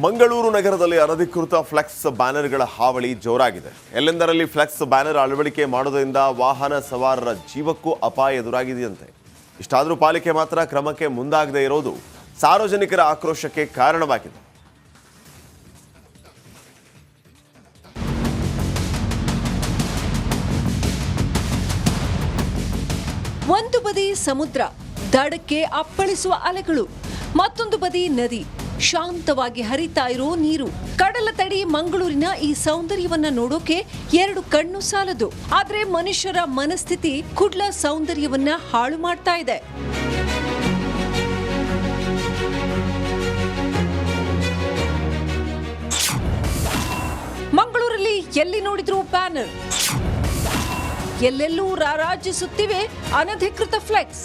ಮಂಗಳೂರು ನಗರದಲ್ಲಿ ಅನಧಿಕೃತ ಫ್ಲೆಕ್ಸ್ ಬ್ಯಾನರ್ಗಳ ಹಾವಳಿ ಜೋರಾಗಿದೆ. ಎಲ್ಲೆಂದರಲ್ಲಿ ಫ್ಲೆಕ್ಸ್ ಬ್ಯಾನರ್ ಅಳವಡಿಕೆ ಮಾಡೋದರಿಂದ ವಾಹನ ಸವಾರರ ಜೀವಕ್ಕೂ ಅಪಾಯ ಎದುರಾಗಿದೆಯಂತೆ. ಇಷ್ಟಾದರೂ ಪಾಲಿಕೆ ಮಾತ್ರ ಕ್ರಮಕ್ಕೆ ಮುಂದಾಗದೆ ಇರೋದು ಸಾರ್ವಜನಿಕರ ಆಕ್ರೋಶಕ್ಕೆ ಕಾರಣವಾಗಿದೆ. ಒಂದು ಬದಿ ಸಮುದ್ರ, ದಡಕ್ಕೆ ಅಪ್ಪಳಿಸುವ ಅಲೆಗಳು, ಮತ್ತೊಂದು ಬದಿ ನದಿ. ಶಾಂತವಾಗಿ ಹರಿತಾ ಇರೋ ನೀರು. ಕಡಲ ತಡಿ ಮಂಗಳೂರಿನ ಈ ಸೌಂದರ್ಯವನ್ನ ನೋಡೋಕೆ ಎರಡು ಕಣ್ಣು ಸಾಲದು. ಆದ್ರೆ ಮನುಷ್ಯರ ಮನಸ್ಥಿತಿ ಕುಡ್ಲ ಸೌಂದರ್ಯವನ್ನ ಹಾಳು ಮಾಡ್ತಾ ಇದೆ. ಮಂಗಳೂರಲ್ಲಿ ಎಲ್ಲಿ ನೋಡಿದ್ರು ಬ್ಯಾನರ್? ಎಲ್ಲೆಲ್ಲೂ ರಾರಾಜಿಸುತ್ತಿವೆ ಅನಧಿಕೃತ ಫ್ಲೆಕ್ಸ್.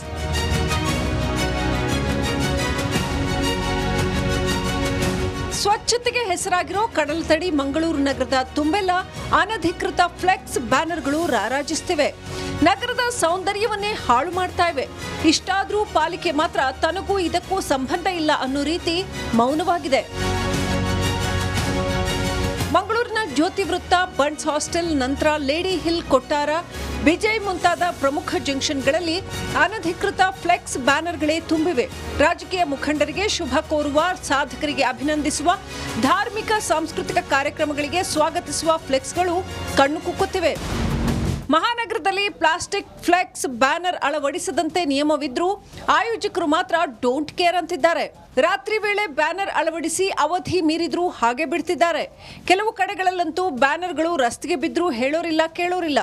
ಸ್ವಚ್ಛತೆಗೆ ಹೆಸರಾಗಿರೋ ಕಡಲತಡಿ ಮಂಗಳೂರು ನಗರದ ತುಂಬೆಲ್ಲ ಅನಧಿಕೃತ ಫ್ಲೆಕ್ಸ್ ಬ್ಯಾನರ್ಗಳು ರಾರಾಜಿಸ್ತಿವೆ. ನಗರದ ಸೌಂದರ್ಯವನ್ನೇ ಹಾಳು ಮಾಡ್ತಾ ಇವೆ. ಇಷ್ಟಾದ್ರೂ ಪಾಲಿಕೆ ಮಾತ್ರ ತನಗೂ ಇದಕ್ಕೂ ಸಂಬಂಧ ಇಲ್ಲ ಅನ್ನೋ ರೀತಿ ಮೌನವಾಗಿದೆ. ಮಂಗಳೂರಿನ ಜ್ಯೋತಿ ವೃತ್ತ ಬಂಡ್ಸ್ ಹಾಸ್ಟೆಲ್ ನಂತರ ಲೇಡಿ ಹಿಲ್ ಕೊಟ್ಟಾರ ವಿಜಯ್ ಮುಂತಾದ ಪ್ರಮುಖ ಜಂಕ್ಷನ್ಗಳಲ್ಲಿ ಅನಧಿಕೃತ ಫ್ಲೆಕ್ಸ್ ಬ್ಯಾನರ್ಗಳೇ ತುಂಬಿವೆ. ರಾಜಕೀಯ ಮುಖಂಡರಿಗೆ ಶುಭ ಕೋರುವ, ಸಾಧಕರಿಗೆ ಅಭಿನಂದಿಸುವ, ಧಾರ್ಮಿಕ ಸಾಂಸ್ಕೃತಿಕ ಕಾರ್ಯಕ್ರಮಗಳಿಗೆ ಸ್ವಾಗತಿಸುವ ಫ್ಲೆಕ್ಸ್ಗಳು ಕಣ್ಣು ಕುಕ್ಕುತ್ತಿವೆ. ಮಹಾನಗರದಲ್ಲಿ ಪ್ಲಾಸ್ಟಿಕ್ ಫ್ಲೆಕ್ಸ್ ಬ್ಯಾನರ್ ಅಳವಡಿಸದಂತೆ ನಿಯಮವಿದ್ರೂ ಆಯೋಜಕರು ಮಾತ್ರ ಡೋಂಟ್ ಕೇರ್ ಅಂತಿದ್ದಾರೆ. ರಾತ್ರಿ ವೇಳೆ ಬ್ಯಾನರ್ ಅಳವಡಿಸಿ ಅವಧಿ ಮೀರಿದ್ರೂ ಹಾಗೆ ಬಿಡ್ತಿದ್ದಾರೆ. ಕೆಲವು ಕಡೆಗಳಲ್ಲಂತೂ ಬ್ಯಾನರ್ಗಳು ರಸ್ತೆಗೆ ಬಿದ್ದರೂ ಹೇಳೋರಿಲ್ಲ, ಕೇಳೋರಿಲ್ಲ.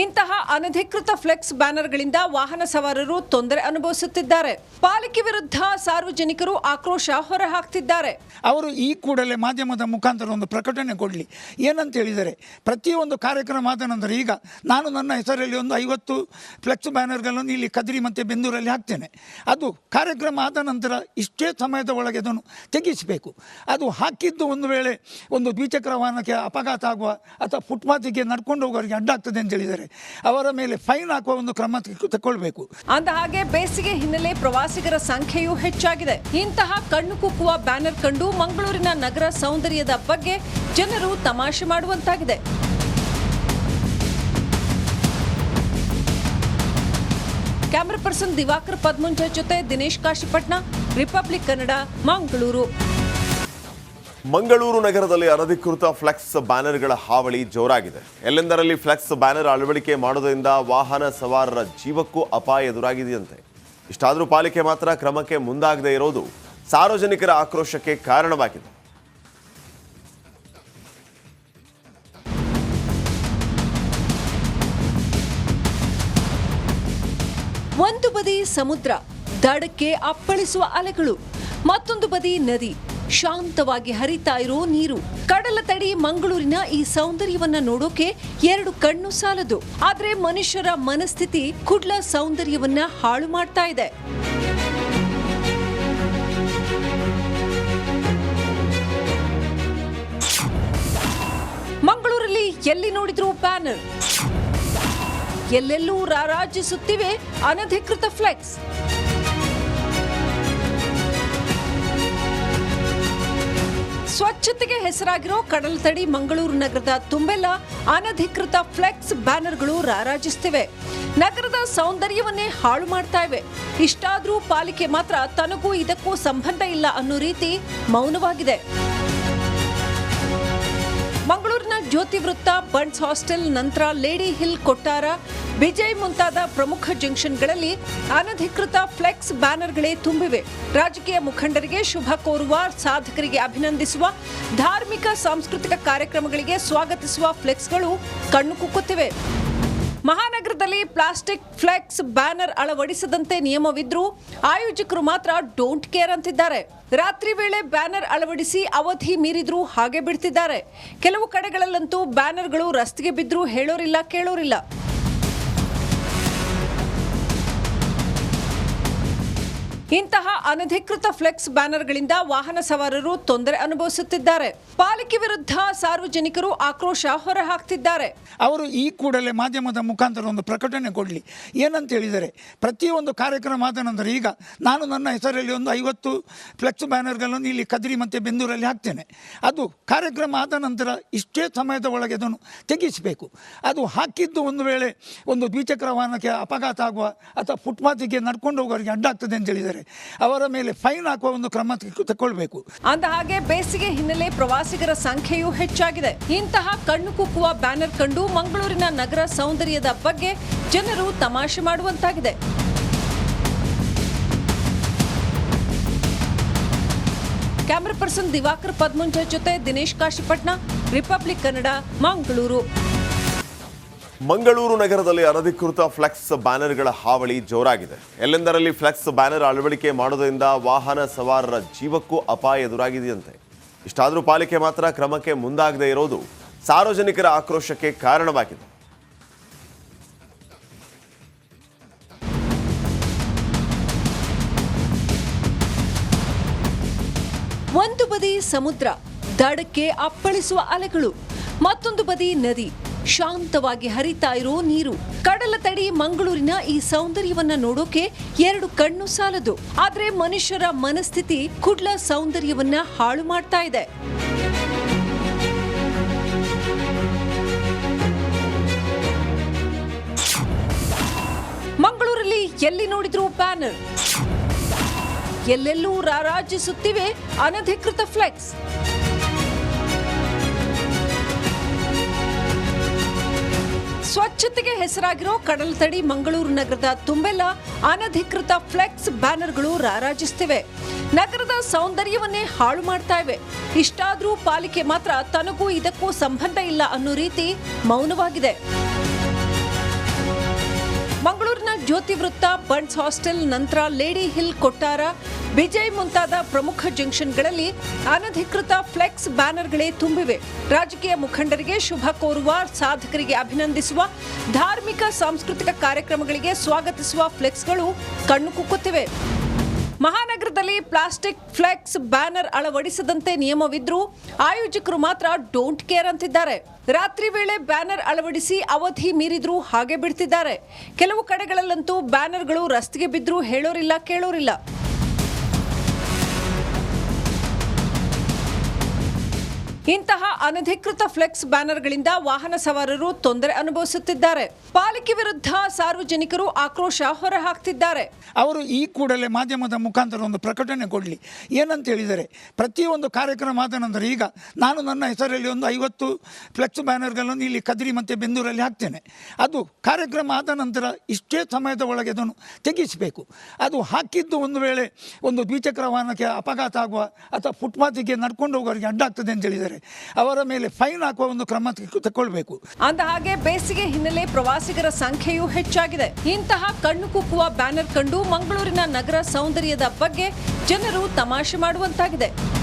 ಇಂತಹ ಅನಧಿಕೃತ ಫ್ಲೆಕ್ಸ್ ಬ್ಯಾನರ್ಗಳಿಂದ ವಾಹನ ಸವಾರರು ತೊಂದರೆ ಅನುಭವಿಸುತ್ತಿದ್ದಾರೆ. ಪಾಲಿಕೆ ವಿರುದ್ಧ ಸಾರ್ವಜನಿಕರು ಆಕ್ರೋಶ ಹೊರಹಾಕ್ತಿದ್ದಾರೆ. ಅವರು ಈ ಕೂಡಲೇ ಮಾಧ್ಯಮದ ಮುಖಾಂತರ ಒಂದು ಪ್ರಕಟಣೆ ಕೊಡಲಿ. ಏನಂತ ಹೇಳಿದರೆ, ಪ್ರತಿಯೊಂದು ಕಾರ್ಯಕ್ರಮ ಆದ ನಂತರ ಈಗ ನಾನು ನನ್ನ ಹೆಸರಲ್ಲಿ ಒಂದು ಐವತ್ತು ಫ್ಲೆಕ್ಸ್ ಬ್ಯಾನರ್ಗಳನ್ನು ಇಲ್ಲಿ ಕದ್ರಿ ಮತ್ತು ಬೆಂದೂರಲ್ಲಿ ಹಾಕ್ತೇನೆ. ಅದು ಕಾರ್ಯಕ್ರಮ ಆದ ನಂತರ ಇಷ್ಟೇ ಸಮಯದ ಒಳಗೆ ಅದನ್ನು ತೆಗೆಸಬೇಕು. ಅದು ಹಾಕಿದ್ದು ಒಂದು ವೇಳೆ ಒಂದು ದ್ವಿಚಕ್ರ ವಾಹನಕ್ಕೆ ಅಪಘಾತ ಆಗುವ ಅಥವಾ ಫುಟ್ಪಾತಿಗೆ ನಡ್ಕೊಂಡು ಹೋಗೋರಿಗೆ ಅಡ್ಡಾಗ್ತದೆ ಅಂತ ಹೇಳಿದರೆ ಅವರ ಮೇಲೆ ಫೈನ್ ಹಾಕುವ ಒಂದು ಕ್ರಮ ತೆಗೆ- ತಗೊಳ್ಬೇಕು ಅಂದ ಹಾಗೆ ಬೇಸಿಗೆ ಹಿನ್ನೆಲೆ ಪ್ರವಾಸಿಗರ ಸಂಖ್ಯೆಯೂ ಹೆಚ್ಚಾಗಿದೆ. ಇಂತಹ ಕಣ್ಣು ಕುಕ್ಕುವ ಬ್ಯಾನರ್ ಕಂಡು ಮಂಗಳೂರಿನ ನಗರ ಸೌಂದರ್ಯದ ಬಗ್ಗೆ ಜನರು ತಮಾಷೆ ಮಾಡುವಂತಾಗಿದೆ. ಕ್ಯಾಮರಾ ಪರ್ಸನ್ ದಿವಾಕರ್ ಪದ್ಮುಂಜ ಜೊತೆ ದಿನೇಶ್ ಕಾಶಿಪಟ್ನ ರಿಪಬ್ಲಿಕ್ ಕನ್ನಡ, ಮಂಗಳೂರು. ಮಂಗಳೂರು ನಗರದಲ್ಲಿ ಅನಧಿಕೃತ ಫ್ಲೆಕ್ಸ್ ಬ್ಯಾನರ್ಗಳ ಹಾವಳಿ ಜೋರಾಗಿದೆ. ಎಲ್ಲೆಂದರಲ್ಲಿ ಫ್ಲೆಕ್ಸ್ ಬ್ಯಾನರ್ ಅಳವಡಿಕೆ ಮಾಡೋದರಿಂದ ವಾಹನ ಸವಾರರ ಜೀವಕ್ಕೂ ಅಪಾಯ ಎದುರಾಗಿದೆಯಂತೆ. ಇಷ್ಟಾದರೂ ಪಾಲಿಕೆ ಮಾತ್ರ ಕ್ರಮಕ್ಕೆ ಮುಂದಾಗದೇ ಇರೋದು ಸಾರ್ವಜನಿಕರ ಆಕ್ರೋಶಕ್ಕೆ ಕಾರಣವಾಗಿದೆ. ಒಂದು ಬದಿ ಸಮುದ್ರ, ದಡಕ್ಕೆ ಅಪ್ಪಳಿಸುವ ಅಲೆಗಳು, ಮತ್ತೊಂದು ಬದಿ ನದಿ. ಶಾಂತವಾಗಿ ಹರಿತಾ ಇರೋ ನೀರು. ಕಡಲ ತಡಿ ಮಂಗಳೂರಿನ ಈ ಸೌಂದರ್ಯವನ್ನ ನೋಡೋಕೆ ಎರಡು ಕಣ್ಣು ಸಾಲದು. ಆದ್ರೆ ಮನುಷ್ಯರ ಮನಸ್ಥಿತಿ ಕುಡ್ಲ ಸೌಂದರ್ಯವನ್ನ ಹಾಳು ಮಾಡ್ತಾ ಇದೆ. ಮಂಗಳೂರಲ್ಲಿ ಎಲ್ಲಿ ನೋಡಿದ್ರು ಬ್ಯಾನರ್? ಎಲ್ಲೆಲ್ಲೂ ರಾರಾಜಿಸುತ್ತಿವೆ ಅನಧಿಕೃತ ಫ್ಲೆಕ್ಸ್. ಸ್ವಚ್ಛತೆಗೆ ಹೆಸರಾಗಿರೋ ಕಡಲ ತಡಿ ಮಂಗಳೂರು ನಗರದ ತುಂಬೆಲ್ಲ ಅನಧಿಕೃತ ಫ್ಲೆಕ್ಸ್ ಬ್ಯಾನರ್ಗಳು ರಾರಾಜಿಸ್ತಿವೆ. ನಗರದ ಸೌಂದರ್ಯವನ್ನೇ ಹಾಳು ಮಾಡ್ತಾ ಇವೆ. ಇಷ್ಟಾದರೂ ಪಾಲಿಕೆ ಮಾತ್ರ ತನಗೂ ಇದಕ್ಕೂ ಸಂಬಂಧ ಇಲ್ಲ ಅನ್ನೋ ರೀತಿ ಮೌನವಾಗಿದೆ. ಜ್ಯೋತಿ ವೃತ್ತ ಬಂಡ್ಸ್ ಹಾಸ್ಟೆಲ್, ನಂತರ ಲೇಡಿ ಹಿಲ್ ಕೊಟ್ಟಾರ ವಿಜಯ್ ಮುಂತಾದ ಪ್ರಮುಖ ಜಂಕ್ಷನ್ಗಳಲ್ಲಿ ಅನಧಿಕೃತ ಫ್ಲೆಕ್ಸ್ ಬ್ಯಾನರ್ಗಳೇ ತುಂಬಿವೆ. ರಾಜಕೀಯ ಮುಖಂಡರಿಗೆ ಶುಭ ಕೋರುವ, ಸಾಧಕರಿಗೆ ಅಭಿನಂದಿಸುವ, ಧಾರ್ಮಿಕ, ಸಾಂಸ್ಕೃತಿಕ ಕಾರ್ಯಕ್ರಮಗಳಿಗೆ ಸ್ವಾಗತಿಸುವ ಫ್ಲೆಕ್ಸ್ಗಳು ಕಣ್ಣು ಕುಕ್ಕುತ್ತಿವೆ. ಮಹಾನಗರದಲ್ಲಿ ಪ್ಲಾಸ್ಟಿಕ್ ಫ್ಲೆಕ್ಸ್ ಬ್ಯಾನರ್ ಅಳವಡಿಸದಂತೆ ನಿಯಮವಿದ್ರೂ ಆಯೋಜಕರು ಮಾತ್ರ ಡೋಂಟ್ ಕೇರ್ ಅಂತಿದ್ದಾರೆ. ರಾತ್ರಿ ವೇಳೆ ಬ್ಯಾನರ್ ಅಳವಡಿಸಿ ಅವಧಿ ಮೀರಿದ್ರೂ ಹಾಗೆ ಬಿಡ್ತಿದ್ದಾರೆ. ಕೆಲವು ಕಡೆಗಳಲ್ಲಂತೂ ಬ್ಯಾನರ್ಗಳು ರಸ್ತೆಗೆ ಬಿದ್ದರೂ ಹೇಳೋರಿಲ್ಲ, ಕೇಳೋರಿಲ್ಲ. ಇಂತಹ ಅನಧಿಕೃತ ಫ್ಲೆಕ್ಸ್ ಬ್ಯಾನರ್ಗಳಿಂದ ವಾಹನ ಸವಾರರು ತೊಂದರೆ ಅನುಭವಿಸುತ್ತಿದ್ದಾರೆ. ಪಾಲಿಕೆ ವಿರುದ್ಧ ಸಾರ್ವಜನಿಕರು ಆಕ್ರೋಶ ಹೊರಹಾಕ್ತಿದ್ದಾರೆ. ಅವರು ಈ ಕೂಡಲೇ ಮಾಧ್ಯಮದ ಮುಖಾಂತರ ಒಂದು ಪ್ರಕಟಣೆ ಕೊಡಲಿ. ಏನಂತ ಹೇಳಿದರೆ, ಪ್ರತಿಯೊಂದು ಕಾರ್ಯಕ್ರಮ ಆದ ನಂತರ ಈಗ ನಾನು ನನ್ನ ಹೆಸರಲ್ಲಿ ಒಂದು ಐವತ್ತು ಫ್ಲೆಕ್ಸ್ ಬ್ಯಾನರ್ಗಳನ್ನು ಇಲ್ಲಿ ಕದ್ರಿ ಮತ್ತು ಬೆಂದೂರಲ್ಲಿ ಹಾಕ್ತೇನೆ. ಅದು ಕಾರ್ಯಕ್ರಮ ಆದ ನಂತರ ಇಷ್ಟೇ ಸಮಯದ ಒಳಗೆ ಅದನ್ನು ತೆಗೆಸಬೇಕು ಅದು ಹಾಕಿದ್ದು ಒಂದು ವೇಳೆ ಒಂದು ದ್ವಿಚಕ್ರ ವಾಹನಕ್ಕೆ ಅಪಘಾತ ಆಗುವ ಅಥವಾ ಫುಟ್ಪಾತಿಗೆ ನಡ್ಕೊಂಡು ಹೋಗೋರಿಗೆ ಅಡ್ಡಾಗ್ತದೆ ಅಂತ ಹೇಳಿದರೆ ಅವರ ಮೇಲೆ ಫೈನ್ ಹಾಕುವ ಒಂದು ಕ್ರಮ ತೆಗೆ- ತಗೊಳ್ಬೇಕು. ಅಂದ ಹಾಗೆ ಬೇಸಿಗೆ ಹಿನ್ನೆಲೆ ಪ್ರವಾಸಿಗರ ಸಂಖ್ಯೆಯೂ ಹೆಚ್ಚಾಗಿದೆ. ಇಂತಹ ಕಣ್ಣು ಕುಕ್ಕುವ ಬ್ಯಾನರ್ ಕಂಡು ಮಂಗಳೂರಿನ ನಗರ ಸೌಂದರ್ಯದ ಬಗ್ಗೆ ಜನರು ತಮಾಷೆ ಮಾಡುವಂತಾಗಿದೆ. ಕ್ಯಾಮರಾ ಪರ್ಸನ್ ದಿವಾಕರ್ ಪದ್ಮುಂಜ ಜೊತೆ ದಿನೇಶ್ ಕಾಶಿಪಟ್ನ ರಿಪಬ್ಲಿಕ್ ಕನ್ನಡ, ಮಂಗಳೂರು. ಮಂಗಳೂರು ನಗರದಲ್ಲಿ ಅನಧಿಕೃತ ಫ್ಲೆಕ್ಸ್ ಬ್ಯಾನರ್ಗಳ ಹಾವಳಿ ಜೋರಾಗಿದೆ. ಎಲ್ಲೆಂದರಲ್ಲಿ ಫ್ಲೆಕ್ಸ್ ಬ್ಯಾನರ್ ಅಳವಡಿಕೆ ಮಾಡೋದರಿಂದ ವಾಹನ ಸವಾರರ ಜೀವಕ್ಕೂ ಅಪಾಯ ಎದುರಾಗಿದೆಯಂತೆ. ಇಷ್ಟಾದರೂ ಪಾಲಿಕೆ ಮಾತ್ರ ಕ್ರಮಕ್ಕೆ ಮುಂದಾಗದೇ ಇರೋದು ಸಾರ್ವಜನಿಕರ ಆಕ್ರೋಶಕ್ಕೆ ಕಾರಣವಾಗಿದೆ. ಒಂದು ಬದಿ ಸಮುದ್ರ, ದಡಕ್ಕೆ ಅಪ್ಪಳಿಸುವ ಅಲೆಗಳು, ಮತ್ತೊಂದು ಬದಿ ನದಿ. ಶಾಂತವಾಗಿ ಹರಿತಾ ಇರೋ ನೀರು. ಕಡಲ ತಡಿ ಮಂಗಳೂರಿನ ಈ ಸೌಂದರ್ಯವನ್ನ ನೋಡೋಕೆ ಎರಡು ಕಣ್ಣು ಸಾಲದು. ಆದ್ರೆ ಮನುಷ್ಯರ ಮನಸ್ಥಿತಿ ಕುಡ್ಲ ಸೌಂದರ್ಯವನ್ನ ಹಾಳು ಮಾಡ್ತಾ ಇದೆ. ಮಂಗಳೂರಲ್ಲಿ ಎಲ್ಲಿ ನೋಡಿದ್ರು ಬ್ಯಾನರ್? ಎಲ್ಲೆಲ್ಲೂ ರಾರಾಜಿಸುತ್ತಿವೆ ಅನಧಿಕೃತ ಫ್ಲೆಕ್ಸ್. ಸ್ವಚ್ಛತೆಗೆ ಹೆಸರಾಗಿರೋ ಕಡಲ ತಡಿ ಮಂಗಳೂರು ನಗರದ ತುಂಬೆಲ್ಲ ಅನಧಿಕೃತ ಫ್ಲೆಕ್ಸ್ ಬ್ಯಾನರ್ಗಳು ರಾರಾಜಿಸ್ತಿವೆ. ನಗರದ ಸೌಂದರ್ಯವನ್ನೇ ಹಾಳು ಮಾಡ್ತಾ ಇವೆ. ಇಷ್ಟಾದ್ರೂ ಪಾಲಿಕೆ ಮಾತ್ರ ತನಗೂ ಇದಕ್ಕೂ ಸಂಬಂಧ ಇಲ್ಲ ಅನ್ನೋ ರೀತಿ ಮೌನವಾಗಿದೆ. ಮಂಗಳೂರಿನ ಜ್ಯೋತಿ ವೃತ್ತ ಬಂಡ್ಸ್ ಹಾಸ್ಟೆಲ್ ನಂತರ ಲೇಡಿ ಹಿಲ್ ಕೊಟ್ಟಾರ ವಿಜಯ್ ಮುಂತಾದ ಪ್ರಮುಖ ಜಂಕ್ಷನ್ಗಳಲ್ಲಿ ಅನಧಿಕೃತ ಫ್ಲೆಕ್ಸ್ ಬ್ಯಾನರ್ಗಳೇ ತುಂಬಿವೆ. ರಾಜಕೀಯ ಮುಖಂಡರಿಗೆ ಶುಭ ಕೋರುವ ಸಾಧಕರಿಗೆ ಅಭಿನಂದಿಸುವ, ಧಾರ್ಮಿಕ ಸಾಂಸ್ಕೃತಿಕ ಕಾರ್ಯಕ್ರಮಗಳಿಗೆ ಸ್ವಾಗತಿಸುವ ಫ್ಲೆಕ್ಸ್ಗಳು ಕಣ್ಣು ಕುಕ್ಕುತ್ತಿವೆ. ಮಹಾನಗರದಲ್ಲಿ ಪ್ಲಾಸ್ಟಿಕ್ ಫ್ಲೆಕ್ಸ್ ಬ್ಯಾನರ್ ಅಳವಡಿಸದಂತೆ ನಿಯಮವಿದ್ರೂ ಆಯೋಜಕರು ಮಾತ್ರ ಡೋಂಟ್ ಕೇರ್ ಅಂತಿದ್ದಾರೆ. ರಾತ್ರಿ ವೇಳೆ ಬ್ಯಾನರ್ ಅಳವಡಿಸಿ ಅವಧಿ ಮೀರಿದ್ರೂ ಹಾಗೆ ಬಿಡ್ತಿದ್ದಾರೆ. ಕೆಲವು ಕಡೆಗಳಲ್ಲಂತೂ ಬ್ಯಾನರ್ಗಳು ರಸ್ತೆಗೆ ಬಿದ್ದರೂ ಹೇಳೋರಿಲ್ಲ, ಕೇಳೋರಿಲ್ಲ. ಇಂತಹ ಅನಧಿಕೃತ ಫ್ಲೆಕ್ಸ್ ಬ್ಯಾನರ್ಗಳಿಂದ ವಾಹನ ಸವಾರರು ತೊಂದರೆ ಅನುಭವಿಸುತ್ತಿದ್ದಾರೆ. ಪಾಲಿಕೆ ವಿರುದ್ಧ ಸಾರ್ವಜನಿಕರು ಆಕ್ರೋಶ ಹೊರಹಾಕ್ತಿದ್ದಾರೆ. ಅವರು ಈ ಕೂಡಲೇ ಮಾಧ್ಯಮದ ಮುಖಾಂತರ ಒಂದು ಪ್ರಕಟಣೆ ಕೊಡಲಿ. ಏನಂತ ಹೇಳಿದರೆ, ಪ್ರತಿಯೊಂದು ಕಾರ್ಯಕ್ರಮ ಆದ ನಂತರ ಈಗ ನಾನು ನನ್ನ ಹೆಸರಲ್ಲಿ ಒಂದು ಐವತ್ತು ಫ್ಲೆಕ್ಸ್ ಬ್ಯಾನರ್ಗಳನ್ನು ಇಲ್ಲಿ ಕದ್ರಿ ಮತ್ತು ಬೆಂದೂರಲ್ಲಿ ಹಾಕ್ತೇನೆ. ಅದು ಕಾರ್ಯಕ್ರಮ ಆದ ನಂತರ ಇಷ್ಟೇ ಸಮಯದ ಒಳಗೆ ಅದನ್ನು ತೆಗೆಸಬೇಕು. ಅದು ಹಾಕಿದ್ದು ಒಂದು ವೇಳೆ ಒಂದು ದ್ವಿಚಕ್ರ ವಾಹನಕ್ಕೆ ಅಪಘಾತ ಆಗುವ ಅಥವಾ ಫುಟ್ಪಾತಿಗೆ ನಡ್ಕೊಂಡು ಹೋಗೋರಿಗೆ ಅಡ್ಡಾಗ್ತದೆ ಅಂತ ಹೇಳಿದರೆ ಅವರ ಮೇಲೆ ಫೈನ್ ಹಾಕುವ ಒಂದು ಕ್ರಮ ತೆಗೆ- ತಗೊಳ್ಬೇಕು ಅಂದ ಹಾಗೆ ಬೇಸಿಗೆ ಹಿನ್ನೆಲೆ ಪ್ರವಾಸಿಗರ ಸಂಖ್ಯೆಯೂ ಹೆಚ್ಚಾಗಿದೆ. ಇಂತಹ ಕಣ್ಣು ಕುಕ್ಕುವ ಬ್ಯಾನರ್ ಕಂಡು ಮಂಗಳೂರಿನ ನಗರ ಸೌಂದರ್ಯದ ಬಗ್ಗೆ ಜನರು ತಮಾಷೆ ಮಾಡುವಂತಾಗಿದೆ.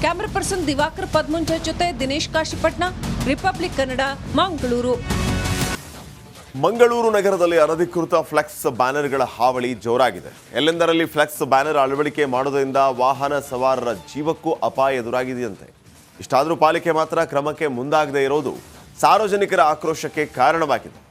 ಕ್ಯಾಮರಾ ಪರ್ಸನ್ ದಿವಾಕರ್ ಪದ್ಮುಂಜ ಜೊತೆ ದಿನೇಶ್ ಕಾಶಿಪಟ್ನ ರಿಪಬ್ಲಿಕ್ ಕನ್ನಡ, ಮಂಗಳೂರು. ಮಂಗಳೂರು ನಗರದಲ್ಲಿ ಅನಧಿಕೃತ ಫ್ಲೆಕ್ಸ್ ಬ್ಯಾನರ್ಗಳ ಹಾವಳಿ ಜೋರಾಗಿದೆ. ಎಲ್ಲೆಂದರಲ್ಲಿ ಫ್ಲೆಕ್ಸ್ ಬ್ಯಾನರ್ ಅಳವಡಿಕೆ ಮಾಡೋದ್ರಿಂದ ವಾಹನ ಸವಾರರ ಜೀವಕ್ಕೂ ಅಪಾಯ ಎದುರಾಗಿದೆಯಂತೆ. ಇಷ್ಟಾದರೂ ಪಾಲಿಕೆ ಮಾತ್ರ ಕ್ರಮಕ್ಕೆ ಮುಂದಾಗದೇ ಇರೋದು ಸಾರ್ವಜನಿಕರ ಆಕ್ರೋಶಕ್ಕೆ ಕಾರಣವಾಗಿದೆ.